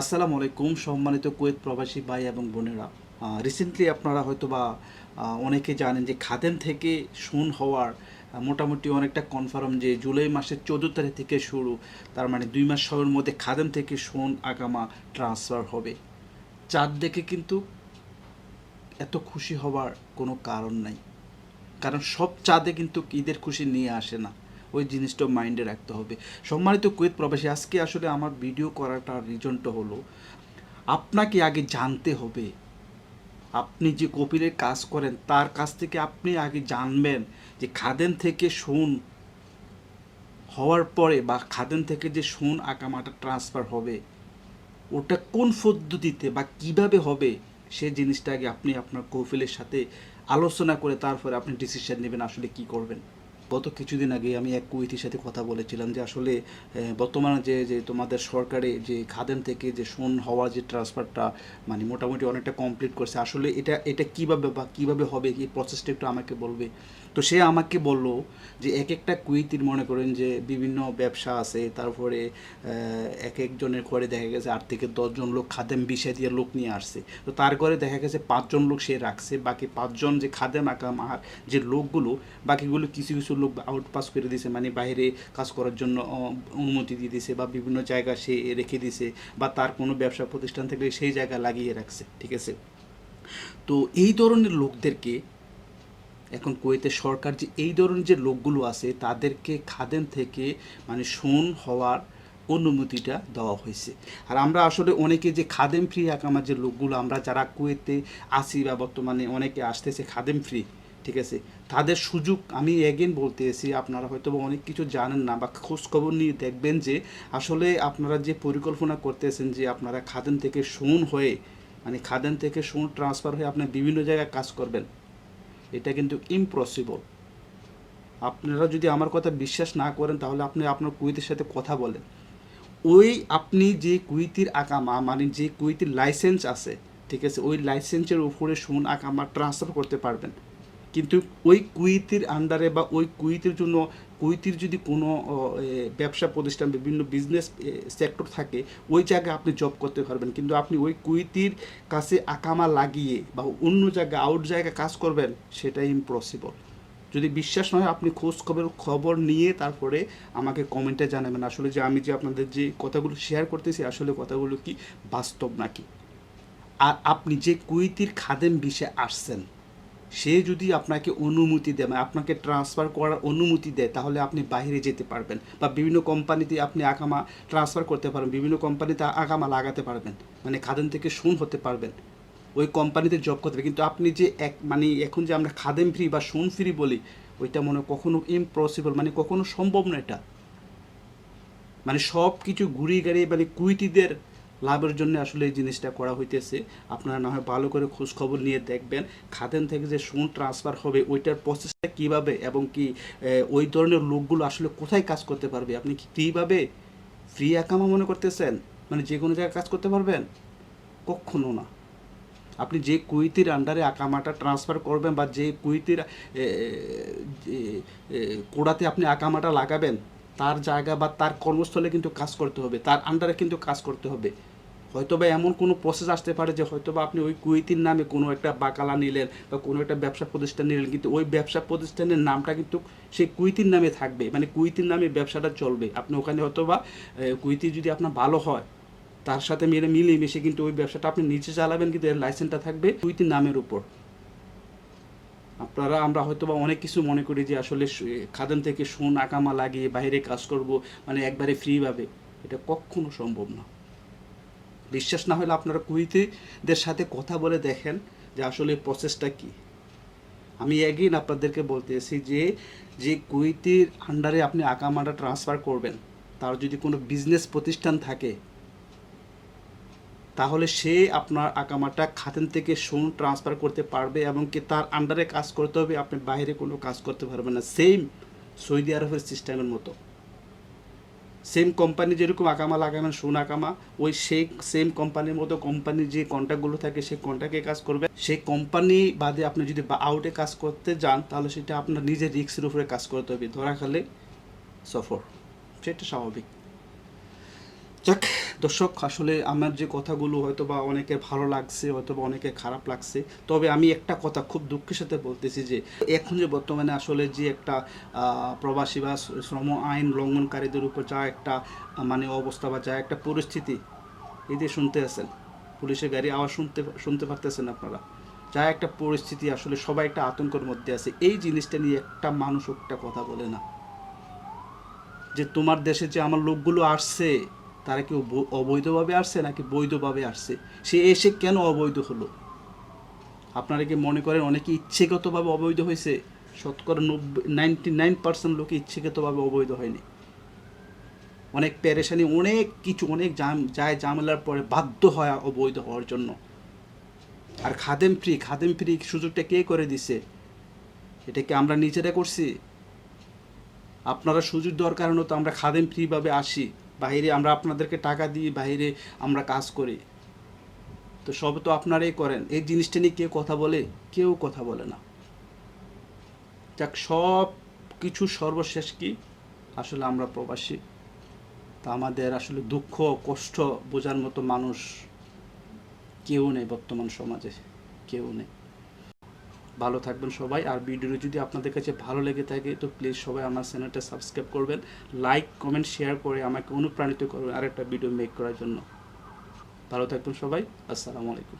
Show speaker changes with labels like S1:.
S1: আসসালামু আলাইকুম, সম্মানিত কুয়েত প্রবাসী ভাই এবং বোনেরা। রিসেন্টলি আপনারা হয়তো বা অনেকে জানেন যে খাদেম থেকে শুন হওয়ার মোটামুটি অনেকটা কনফার্ম যে জুলাই মাসের চোদ্দ তারিখ থেকে শুরু, তার মানে দুই মাস সময়ের মধ্যে খাদেম থেকে শুন আগামা ট্রান্সফার হবে। চাঁদ দেখে কিন্তু এত খুশি হওয়ার কোনো কারণ নাই। কারণ সব চাঁদে কিন্তু ঈদের খুশি নিয়ে আসে না। ওই জিনিসটা মাইন্ডে রাখতে হবে। সম্মানিত কুয়েত প্রবাসী, আজকে আসলে আমার ভিডিও করাটার রিজনটা হলো, আপনাকে আগে জানতে হবে। আপনি যে কপিলের কাজ করেন, তার কাছ থেকে আপনি আগে জানবেন যে খাদেন থেকে শুন হওয়ার পরে বা খাদেন থেকে যে শুন আকামাটা ট্রান্সফার হবে, ওটা কোন পদ্ধতিতে বা কীভাবে হবে, সে জিনিসটা আগে আপনি আপনার কৌফিলের সাথে আলোচনা করে তারপরে আপনি ডিসিশন নেবেন আসলে কি করবেন। গত কিছুদিন আগে আমি এক কুইতির সাথে কথা বলেছিলাম যে আসলে বর্তমানে যে যে তোমাদের সরকারে যে খাদেম থেকে যে সোন হওয়ার যে ট্রান্সফারটা মানে মোটামুটি অনেকটা কমপ্লিট করছে, আসলে এটা এটা কীভাবে বা কীভাবে হবে, এই প্রসেসটা একটু আমাকে বলবে? তো সে আমাকে বলল যে এক একটা কুইতির মনে করেন যে বিভিন্ন ব্যবসা আছে, তারপরে এক একজনের ঘরে দেখা গেছে আট থেকে দশজন লোক খাদেম বিষয় দিয়ে লোক নিয়ে আসছে। তো তার ঘরে দেখা গেছে পাঁচজন লোক সে রাখছে, বাকি পাঁচজন যে খাদেম আকাম আর যে লোকগুলো, বাকিগুলো কিছু কিছু লোক আউট পাস করে দিয়েছে মানে বাইরে কাজ করার জন্য অনুমতি দিয়ে দিয়েছে বা বিভিন্ন জায়গা সে রেখে দিয়েছে বা তার কোনো ব্যবসা প্রতিষ্ঠান থেকে সেই জায়গা লাগিয়ে রাখছে, ঠিক আছে? তো এই ধরনের লোকদেরকে এখন কুয়েতের সরকার যে, এই ধরনের যে লোকগুলো আছে, তাদেরকে খাদেম থেকে মানে শোন হওয়ার অনুমতিটা দেওয়া হয়েছে। আর আমরা আসলে অনেকে যে খাদেম ফ্রি আকামার যে লোকগুলো, আমরা যারা কুয়েতে আসি বা বর্তমানে অনেকে আসতেছে খাদেম ফ্রি ঠিক আছে? তাদের সুযোগ আমি এগেন বলতে এসি আপনারা হয়তো অনেক কিছু জানেন না বা খোঁজখবর নিয়ে দেখবেন যে আসলে আপনারা যে পরিকল্পনা করতেছেন যে আপনারা খাদেন থেকে শোন হয়ে মানে খাদেন থেকে শোন ট্রান্সফার হয়ে আপনার বিভিন্ন জায়গায় কাজ করবেন, এটা কিন্তু ইম্পসিবল আপনারা যদি আমার কথা বিশ্বাস না করেন, তাহলে আপনি আপনার কুইতের সাথে কথা বলেন। ওই আপনি যে কুইতির আকামা মানে যে কুইতির লাইসেন্স আছে, ঠিক আছে? ওই লাইসেন্সের উপরে শুন আকামা ট্রান্সফার করতে পারবেন। কিন্তু ওই কুইতির আন্ডারে বা ওই কুইতির জন্য, কুইতির যদি কোনো ব্যবসা প্রতিষ্ঠান, বিভিন্ন বিজনেস সেক্টর থাকে, ওই জায়গায় আপনি জব করতে পারবেন। কিন্তু আপনি ওই কুইতির কাছে আকামা লাগিয়ে বা অন্য জায়গায় আউট জায়গায় কাজ করবেন, সেটাই ইম্পসিবল যদি বিশ্বাস নয় আপনি খোঁজ খবর খবর নিয়ে তারপরে আমাকে কমেন্টে জানাবেন। আসলে যে আমি যে আপনাদের যে কথাগুলো শেয়ার করতেছি, আসলে কথাগুলো কি বাস্তব নাকি? আর আপনি যে কুইতির খাদেম বিষয়ে আসছেন সে যদি আপনাকে অনুমতি দেয় মানে আপনাকে ট্রান্সফার করার অনুমতি দেয়, তাহলে আপনি বাইরে যেতে পারবেন বা বিভিন্ন কোম্পানিতে আপনি আকামা ট্রান্সফার করতে পারবেন, বিভিন্ন কোম্পানিতে আকামা লাগাতে পারবেন মানে খাদেম থেকে শুন হতে পারবেন। ওই কোম্পানিতে জব করতে কিন্তু আপনি যে এক মানে এখন যে আমরা খাদেম ফ্রি বা শুন ফ্রি বলি, ওইটা মনে কখনো ইম্পসিবল মানে কখনো সম্ভব না এটা। মানে সব কিছু ঘুরিয়ে গাড়িয়ে মানে কুইটিদের লাভের জন্য আসলে এই জিনিসটা করা হইতেছে। আপনারা না হয় ভালো করে খোঁজ খবর নিয়ে দেখবেন। খাদেন থেকে যে সুন ট্রান্সফার হবে, ওইটার প্রসেসটা কীভাবে এবং কি ওই ধরনের লোকগুলো আসলে কোথায় কাজ করতে পারবে? আপনি কি ফ্রিভাবে ফ্রি একামা মনে করতেছেন? মানে যে কোনো জায়গায় কাজ করতে পারবেন? কখনো না। আপনি যে কুইতির আন্ডারে আকামাটা ট্রান্সফার করবেন বা যে কুইতির কোড়াতে আপনি আকামাটা লাগাবেন তার জায়গা বা তার কর্মস্থলে কিন্তু কাজ করতে হবে, তার আন্ডারে কিন্তু কাজ করতে হবে। হয়তো বা এমন কোনো প্রসেস আসতে পারে যে হয়তো বা আপনি ওই কুইতির নামে কোনো একটা বাকালা নিলেন বা কোনো একটা ব্যবসা প্রতিষ্ঠান নিলেন, কিন্তু ওই ব্যবসা প্রতিষ্ঠানের নামটা কিন্তু সেই কুইতির নামে থাকবে মানে কুইতির নামে ব্যবসাটা চলবে। আপনি ওখানে হয়তো বা কুইতি যদি আপনার ভালো হয়, তার সাথে মিলে, মিলিয়ে মিশে কিন্তু ওই ব্যবসাটা আপনি নিচে চালাবেন, কিন্তু এর লাইসেন্সটা থাকবে কুইতির নামের উপর। আপনারা, আমরা হয়তো বা অনেক কিছু মনে করি যে আসলে খাদান থেকে সোন আকামা লাগিয়ে বাইরে কাজ করব মানে একবারে ফ্রিভাবে। এটা কখনো সম্ভব না। বিশ্বাস না হলে আপনারা কুইতিদের সাথে কথা বলে দেখেন যে আসলে প্রসেসটা কি। আমি এগেইন আপনাদেরকে বলতেছি যে যে কুইতির আন্ডারে আপনি আকামাটা ট্রান্সফার করবেন, তার যদি কোনো বিজনেস প্রতিষ্ঠান থাকে তাহলে সে আপনার আকামাটা খাতেন থেকে সোন ট্রান্সফার করতে পারবে এবং কি তার আন্ডারে কাজ করতে হবে, আপনি বাইরে কোনো কাজ করতে পারবেন না। সেম সৌদি আরবের সিস্টেমের মতো। সেম কোম্পানি যেরকম আকামা লাগাবেন, সোন আকামা ওই সেই সেম কোম্পানির মতো কোম্পানির যে কন্ট্যাক্টগুলো থাকে, সেই কন্ট্যাক্টে কাজ করবে। সেই কোম্পানি বাদে আপনি যদি আউটে কাজ করতে যান, তাহলে সেটা আপনার নিজের রিক্সের উপরে কাজ করতে হবে। ধরা খালে সফর। সেটা স্বাভাবিক। যাক, দর্শক, আসলে আমার যে কথাগুলো হয়তো বা অনেকের ভালো লাগছে হয়তো বা অনেকে খারাপ লাগছে, তবে আমি একটা কথা খুব দুঃখের সাথে বলতেছি যে, এখন যে বর্তমানে আসলে যে একটা প্রবাসী বা শ্রম আইন লঙ্ঘনকারীদের উপর যা একটা মানে অবস্থা বা যা একটা পরিস্থিতি যে শুনতে আছেন, পুলিশের গাড়ি আওয়াজ শুনতে শুনতে পারতেছেন আপনারা? যা একটা পরিস্থিতি আসলে সবাই একটা আতঙ্কের মধ্যে আছে, এই জিনিসটা নিয়ে একটা মানুষ একটা কথা বলে না। যে তোমার দেশে যে আমার লোকগুলো আসছে তারা কি অবৈধভাবে আসছে নাকি বৈধভাবে আসছে? সে এসে কেন অবৈধ হলো? আপনারা কি মনে করেন অনেকে ইচ্ছেগতভাবে অবৈধ হয়েছে? শতকরা নব্বই নাইনটি নাইন পার্সেন্ট লোকে ইচ্ছেগতভাবে অবৈধ হয়নি। অনেক প্যারেশানি অনেক কিছু, অনেক জাম যায় ঝামেলার পরে বাধ্য হয় অবৈধ হওয়ার জন্য। আর খাদেম ফ্রি খাদেম ফ্রি সুযোগটা কে করে দিছে? এটা কি আমরা নিজেরা করছি? আপনারা সুযোগ দেওয়ার কারণে তো আমরা খাদেম ফ্রিভাবে আসি। বাইরে আমরা আপনাদেরকে টাকা দিই বাইরে আমরা কাজ করি। তো সব তো আপনারাই করেন। এই জিনিসটা নিয়ে কেউ কথা বলে, কেউ কথা বলে না। যাক, সব কিছু সর্বশেষ কি? আসলে আমরা প্রবাসী। তা আমাদের আসলে দুঃখ, কষ্ট বোঝার মতো মানুষ কেউ নেই বর্তমান সমাজে, কেউ নেই। ভালো থাকবেন সবাই। আর ভিডিওটি যদি আপনাদের কাছে ভালো লেগে থাকে, তো প্লিজ সবাই আমার চ্যানেলটা সাবস্ক্রাইব করবেন। লাইক কমেন্ট শেয়ার করে আমাকে অনুপ্রাণিত করবেন আর একটা ভিডিও মেক করার জন্য। ভালো থাকবেন সবাই। আসসালামু আলাইকুম।